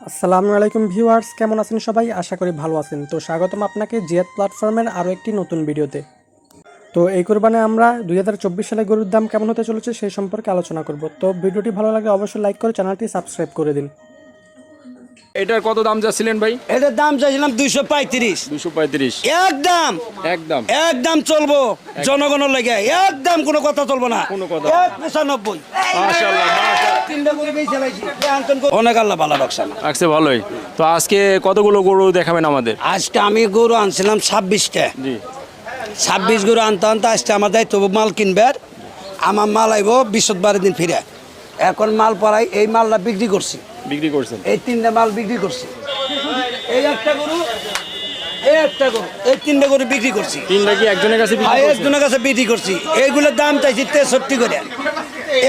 আসসালামু আলাইকুম ভিউয়ার্স কেমন আছেন সবাই? আশা করি ভালো আছেন। তো স্বাগতম আপনাকে জিয়াদ প্ল্যাটফর্মের আরও একটি নতুন ভিডিওতে। তো এই কোরবানে আমরা দুই হাজার চব্বিশ সালে গরুর দাম কেমন হতে চলেছে সেই সম্পর্কে আলোচনা করব। তো ভিডিওটি ভালো লাগলে অবশ্যই লাইক করে চ্যানেলটি সাবস্ক্রাইব করে দিন। এটার কত দাম যাচ্ছিলেন ভাই? এটার দাম চাইছিলাম দুইশো পঁয়ত্রিশ। দুশো পঁয়ত্রিশ। একদম। একদম। একদম চলবো। জনগণের লেগে। একদম কোনো কথা চলবো না। কোনো কথা। এক পঁচানব্বই অনেক আল্লাহ ভালো রাখছে আমার। ভালোই। তো আজকে কতগুলো গরু দেখাবেন আমাদের? আজকে আমি গরু আনছিলাম ছাব্বিশটা। ছাব্বিশ গরু আনতে আনতে আজকে আমার দায়িত্ব মাল কিনবে আমার মাল আইব বিশত বারো দিন ফিরে। এখন মাল পড়াই এই মালটা বিক্রি করছি। বিক্রি করছেন? এই তিনটা মাল বিক্রি করছি। এই একটা গরু এই একটা গরু এই তিনটা গরু বিক্রি করছি। তিনটা কি একজনের কাছে বিক্রি ভাই একজনের কাছে বিক্রি করছি। এইগুলোর দাম চাইছি তেষট্টি করে।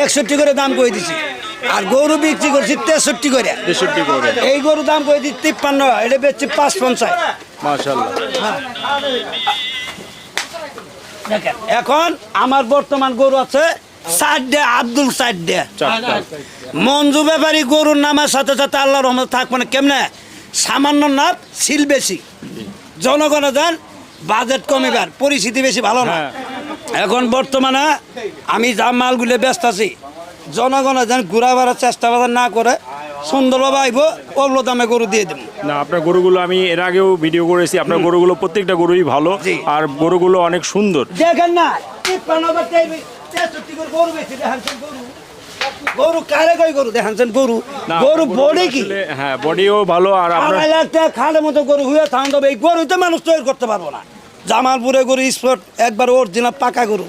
একষট্টি করে দাম করে দিছি? আর গরু বিক্রি করছি তেষট্টি করে। তেষট্টি করে। এই গরু দাম করে দিচ্ছি তিপ্পান্ন এটা বেচছি পাঁচ পঞ্চাশ মাশাল্লাহ এখন আমার বর্তমান গরু আছে চারটে আব্দুল চারটা। মঞ্জু ব্যাপারী গরুর নামের সাথে সাথে আল্লাহ রহমত থাকবে না। কেমনে? সামান্য নাপ সিল বেশি। জনগণে দেন বাজেট কমিবার পরিস্থিতি বেশি ভালো না। হ্যাঁ। এখন বর্তমানে আমি যা মালগুলো ব্যস্ত আছি জনগণে যেন ঘুরা বেড়ার চেষ্টা বাজার না করে সুন্দরভাবে আইব অল্প দামে গরু দিয়ে দেবো। না আপনার গরুগুলো আমি এর আগেও ভিডিও করেছি আপনার গরুগুলো প্রত্যেকটা গরুই ভালো আর গরুগুলো অনেক সুন্দর। দেখেন না গরু কারে কই গরু গরু? গরু বডি কি? হ্যাঁ বডিও ভালো আর আপনার লাখ মতো গরু হয়ে থাকুন তবে এই গরু তো মানুষ তৈরি করতে পারব না। জামালপুরে গরু স্পট একবার অরিজিনাল পাকা গরু।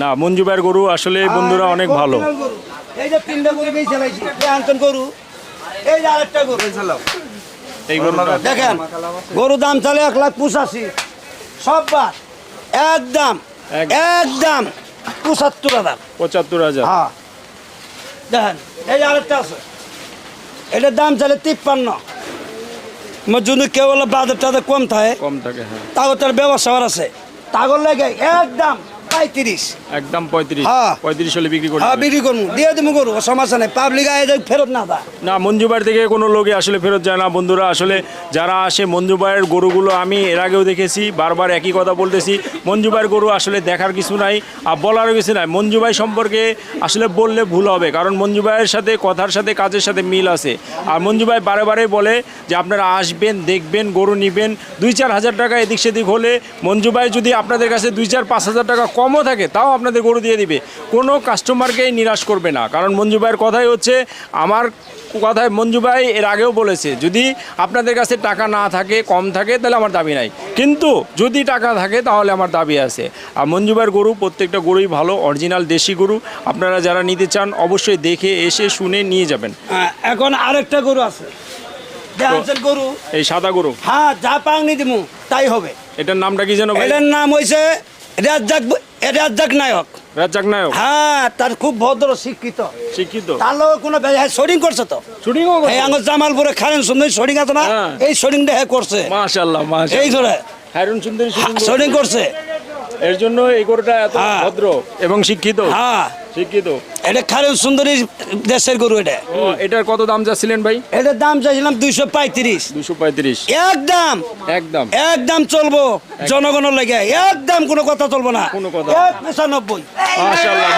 না মঞ্জু ভাইয়ের গরু আসলে বন্ধুরা অনেক ভালো। গরু। এই যে তিনটা গরু চালাইছি আনতেন গরু এই যে আরেকটা গরু। এই গরুটা দেখেন গরু দাম চলে এক লাখ পঁচাশি। সব একদম একদম পঁচাত্তর হাজার। পঁচাত্তর হাজার। হ্যাঁ। দেখেন এই যে আরেকটা আছে। এটার দাম চলে তিপ্পান্ন। যদি কেউ বাজার টাজার কম থাকে। কম থাকে হ্যাঁ। তাও তার ব্যবসা আছে। তাগর লাগে একদম পঁয়ত্রিশ। একদম পঁয়ত্রিশ। হ্যাঁ। পঁয়ত্রিশ হলে বিক্রি করে হ্যাঁ বিক্রি করব। দিয়ে দেবো করব সমস্যা নেই। পাবলিক আয় ফেরত না দা। না মঞ্জু থেকে কোনো লোকে আসলে ফেরত যায় না। বন্ধুরা আসলে যারা আসে মঞ্জু ভাইয়ের গরুগুলো আমি এর আগেও দেখেছি বারবার একই কথা বলতেছি। মঞ্জু ভাইয়ের গরু আসলে দেখার কিছু নাই আর বলারও কিছু নাই। মঞ্জু ভাই সম্পর্কে আসলে বললে ভুল হবে কারণ মঞ্জু ভাইয়ের সাথে কথার সাথে কাজের সাথে মিল আছে। আর মঞ্জু ভাই বারে বারে বলে যে আপনারা আসবেন দেখবেন গরু নিবেন। দুই চার হাজার টাকা এদিক সেদিক হলে মঞ্জু ভাই যদি আপনাদের কাছে দুই চার পাঁচ হাজার টাকা কমও থাকে তাও আপনাদের গরু দিয়ে দিবে। কোনো কাস্টমারকেই নিরাশ করবে না। কারণ মঞ্জু ভাইয়ের কথাই হচ্ছে আমার কথায় মঞ্জু ভাই এর আগেও বলেছে যদি আপনাদের কাছে টাকা না থাকে কম থাকে তাহলে আমার দাবি নাই। কিন্তু যদি টাকা থাকে তাহলে আমার দাবি আছে। আর মঞ্জু ভাইয়ের গরু প্রত্যেকটা গরুই ভালো অরিজিনাল দেশি গরু। আপনারা যারা নিতে চান অবশ্যই দেখে এসে শুনে নিয়ে যাবেন। হ্যাঁ, এখন আরেকটা গরু আছে। গরু। এই সাদা গরু? হ্যাঁ যা পাংনি দিমু তাই হবে। এটার নামটা কি যেন এটার নাম হয়েছে রাজ্জাক রাজ্জাক নায়ক। রাজ্জাক নায়ক? হ্যাঁ তার খুব ভদ্র শিক্ষিত। শিক্ষিত? তার লোক কোনো শরিং করছে তো। শুটিংও এই আমার জামালপুরে খারেন সুন্দর শরিং আছে না? হ্যাঁ। এই শরিংটা হ্যাঁ করছে। মাশাআল্লাহ এই মাশাআল্লাহ ধরে। হারুন সুন্দরী shooting করছে। এর জন্য এই গরুটা এত হ্যাঁ। ভদ্র এবং শিক্ষিত। হ্যাঁ। শিক্ষিত। এটা খারেন সুন্দরী দেশের গরু এটা। এটার কত দাম যাচ্ছিলেন ভাই? এটার দাম চাইছিলাম দুইশো পঁয়ত্রিশ। দুশো পঁয়ত্রিশ। একদম। একদম। একদম চলবো জনগণের লেগে। একদম কোনো কথা চলবো না। কোনো কথা। এক পঁচানব্বই মাশাআল্লাহ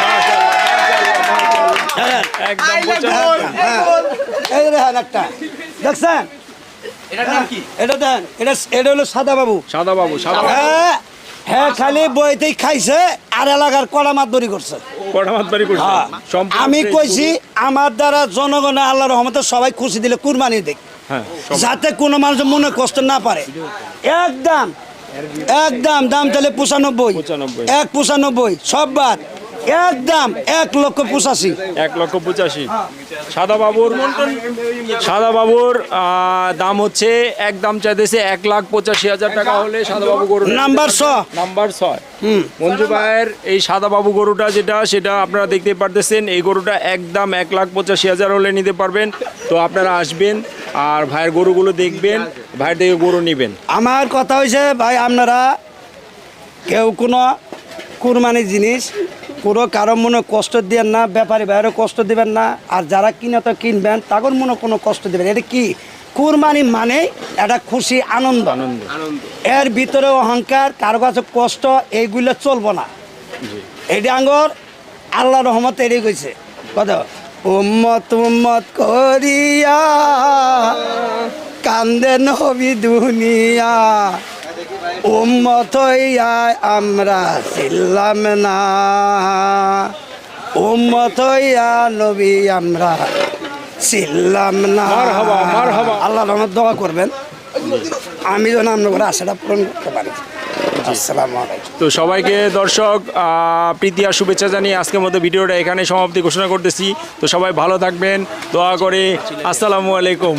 হ্যাঁ একদম হ্যাঁ। একটা। দেখছেন? এটা দেন। এটা এটা হলো সাদা বাবু। সাদা বাবু সাদা বাবু। হ্যাঁ খালি বইতেই খাইছে আর এলাকার কড়া মাতবরি করছে। হ্যাঁ। আমি কইছি আমার দ্বারা জনগণ আল্লাহ রহমতে সবাই খুশি দিলে কুরবানি দেখ। হ্যাঁ যাতে কোনো মানুষ মনে কষ্ট না পারে। একদম একদম দাম তাহলে পঁচানব্বই। এক পঁচানব্বই সব বাদ। একদম এক লক্ষ পঁচাশি। এক লক্ষ পঁচাশি। সাদা বাবুর সাদা বাবুর দাম হচ্ছে এক দাম চাইতেছে এক লাখ পঁচাশি হাজার টাকা হলে সাদা বাবু গরু নাম্বার ছ নাম্বার ছয়। হুম। মঞ্জু ভাইয়ের এই সাদা বাবু গরুটা যেটা সেটা আপনারা দেখতে পারতেছেন এই গরুটা একদম এক লাখ পঁচাশি হাজার হলে নিতে পারবেন। তো আপনারা আসবেন আর ভাইয়ের গরুগুলো দেখবেন ভাইয়ের থেকে গরু নেবেন। আমার কথা হয়েছে ভাই আপনারা কেউ কোনো কুরবানির জিনিস কোনো কারও মনে কষ্ট দিবেন না ব্যাপারী বাইরে কষ্ট দিবেন না আর যারা কিনে তো কিনবেন তাদের মনে কোনো কষ্ট দিবেন এটা কি কুরবানি মানে এটা খুশি আনন্দ? আনন্দ। এর ভিতরে অহংকার কারও কাছে কষ্ট এইগুলো চলবো না। এটা আঙ্গর আল্লাহ রহমত এড়ে গেছে কত উম্মত উম্মত করিয়া কান্দে নবী দুনিয়া। উম্মত হইয়া আমরা ছিলাম না। উম্মত হইয়া নবী আমরা ছিলাম না। আল্লাহ রহমত দোয়া করবেন। আমি যেন আপনার আশাটা পূরণ করতে পারি। তো সবাইকে দর্শক প্রীতি আর শুভেচ্ছা জানিয়ে আজকের মতো ভিডিওটা এখানে সমাপ্তি ঘোষণা করতেছি। তো সবাই ভালো থাকবেন দোয়া করে। আসসালামু আলাইকুম।